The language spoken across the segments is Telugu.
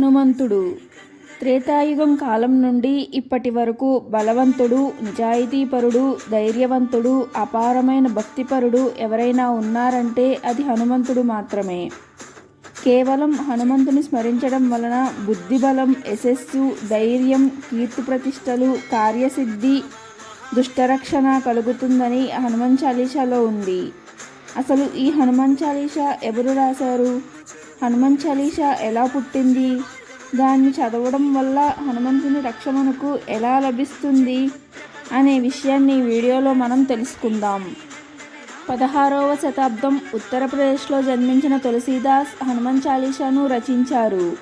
హనుమంతుడు. త్రేతాయుగం కాలం నుండి ఇప్పటి వరకు బలవంతుడు నిజాయితీపరుడు ధైర్యవంతుడు అపారమైన భక్తిపరుడు ఎవరైనా ఉన్నారంటే అది హనుమంతుడు మాత్రమే. కేవలం హనుమంతుని స్మరించడం వలన బుద్ధిబలం యశస్సు ధైర్యం కీర్తి ప్రతిష్టలు కార్యసిద్ధి దుష్టరక్షణ కలుగుతుందని హనుమాన్ చాలీసాలో ఉంది. అసలు ఈ హనుమాన్ చాలీసా ఎవరు రాశారు? హనుమాన్ చాలీసా ఎలా పుట్టింది? దాన్ని చదవడం వల్ల హనుమంతుని రక్ష మనకు ఎలా లభిస్తుంది? అనే విషయాన్ని వీడియోలో మనం తెలుసుకుందాం. పదహారవ శతాబ్దం ఉత్తరప్రదేశ్లో జన్మించిన తులసీదాస్ హనుమాన్ చాలీసాను రచించారు.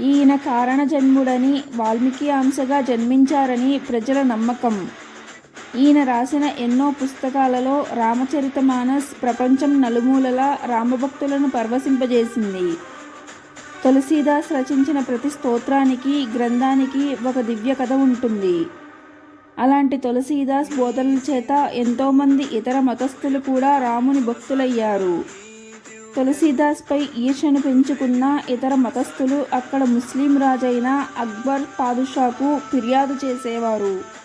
ఈయన కారణ జన్ముడని వాల్మీకి అంశగా జన్మించారని ప్రజల నమ్మకం. ఈయన రాసిన ఎన్నో పుస్తకాలలో రామచరితమానస్ ప్రపంచం నలుమూలల రామభక్తులను పరవశింపజేసింది. తులసీదాస్ రచించిన ప్రతి స్తోత్రానికి గ్రంథానికి ఒక దివ్య కథ ఉంటుంది. అలాంటి తులసీదాస్ బోధనల చేత ఎంతోమంది ఇతర మతస్థులు కూడా రాముని భక్తులయ్యారు. తులసీదాస్పై ఈర్షను పెంచుకున్న ఇతర మతస్థులు అక్కడ ముస్లిం రాజైన అక్బర్ పాదుషాకు ఫిర్యాదు చేసేవారు.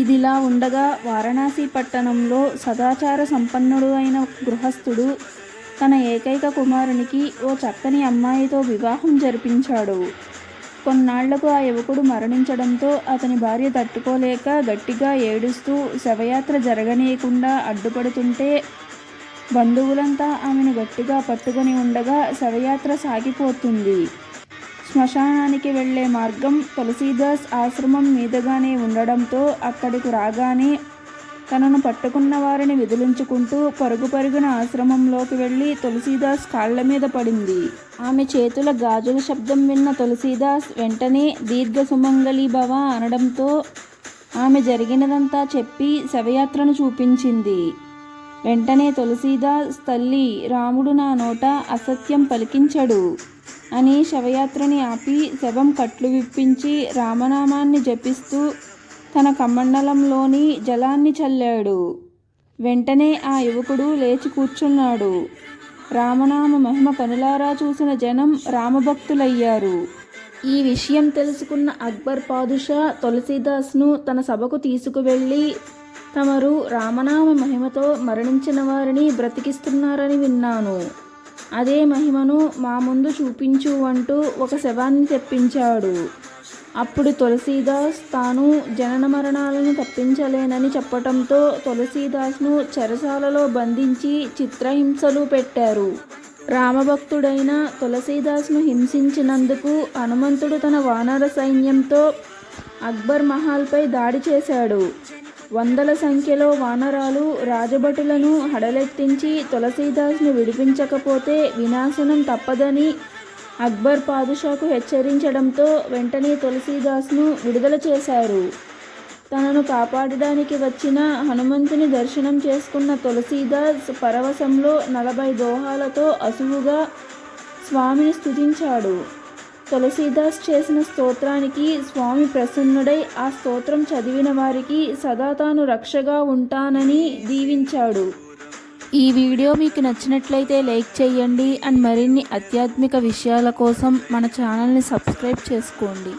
ఇదిలా ఉండగా వారణాసి పట్టణంలో సదాచార సంపన్నుడు అయిన గృహస్థుడు తన ఏకైక కుమారునికి ఓ చక్కని అమ్మాయితో వివాహం జరిపించాడు. కొన్నాళ్ళకు ఆ యువకుడు మరణించడంతో అతని భార్య తట్టుకోలేక గట్టిగా ఏడుస్తూ శవయాత్ర జరగనీయకుండా అడ్డుపడుతుంటే బంధువులంతా ఆమెను గట్టిగా పట్టుకొని ఉండగా శవయాత్ర సాగిపోతుంది. శ్మశానానికి వెళ్ళే మార్గం తులసీదాస్ ఆశ్రమం మీదుగానే ఉండడంతో అక్కడికి రాగానే తనను పట్టుకున్న వారిని విదిలించుకుంటూ పరుగు పరుగున ఆశ్రమంలోకి వెళ్ళి తులసీదాస్ కాళ్ళ మీద పడింది. ఆమె చేతుల గాజుల శబ్దం విన్న తులసీదాస్ వెంటనే దీర్ఘ సుమంగళి భవ అనడంతో ఆమె జరిగినదంతా చెప్పి శవయాత్రను చూపించింది. వెంటనే తులసీదాస్ తల్లి రాముడు నా నోట అసత్యం పలికించడు. అని శవయాత్రని ఆపి శవం కట్లు విప్పించి రామనామాన్ని జపిస్తూ తన కమండలంలోని జలాన్ని చల్లాడు. వెంటనే ఆ యువకుడు లేచి కూర్చున్నాడు. రామనామ మహిమ కనులారా చూసిన జనం రామభక్తులయ్యారు. ఈ విషయం తెలుసుకున్న అక్బర్ పాదుషా తులసీదాస్ను తన సభకు తీసుకువెళ్ళి తమరు రామనామ మహిమతో మరణించిన వారిని బ్రతికిస్తున్నారని విన్నాను. అదే మహిమను మా ముందు చూపించు అంటూ ఒక శవాన్ని తెప్పించాడు. అప్పుడు తులసీదాస్ తాను జనన మరణాలను తప్పించలేనని చెప్పటంతో తులసీదాస్ను చెరసాలలో బంధించి చిత్రహింసలు పెట్టారు. రామభక్తుడైన తులసీదాస్ను హింసించినందుకు హనుమంతుడు తన వానర సైన్యంతో అక్బర్ మహాల్పై దాడి చేశాడు. వందల సంఖ్యలో వానరాలు రాజభటులను హడలెత్తించి తులసీదాస్ను విడిపించకపోతే వినాశనం తప్పదని అక్బర్ పాదుషాకు హెచ్చరించడంతో వెంటనే తులసీదాస్ను విడుదల చేశారు. తనను కాపాడడానికి వచ్చిన హనుమంతుని దర్శనం చేసుకున్న తులసీదాస్ పరవశంలో నలభై దోహాలతో అసువుగా స్వామిని స్తుతించాడు. తులసీదాస్ చేసిన స్తోత్రానికి స్వామి ప్రసన్నుడై ఆ స్తోత్రం చదివిన వారికి సదా తాను రక్షగా ఉంటానని దీవించాడు. ఈ వీడియో మీకు నచ్చినట్లయితే లైక్ చేయండి. అండ్ మరిన్ని ఆధ్యాత్మిక విషయాల కోసం మన ఛానల్ని సబ్స్క్రైబ్ చేసుకోండి.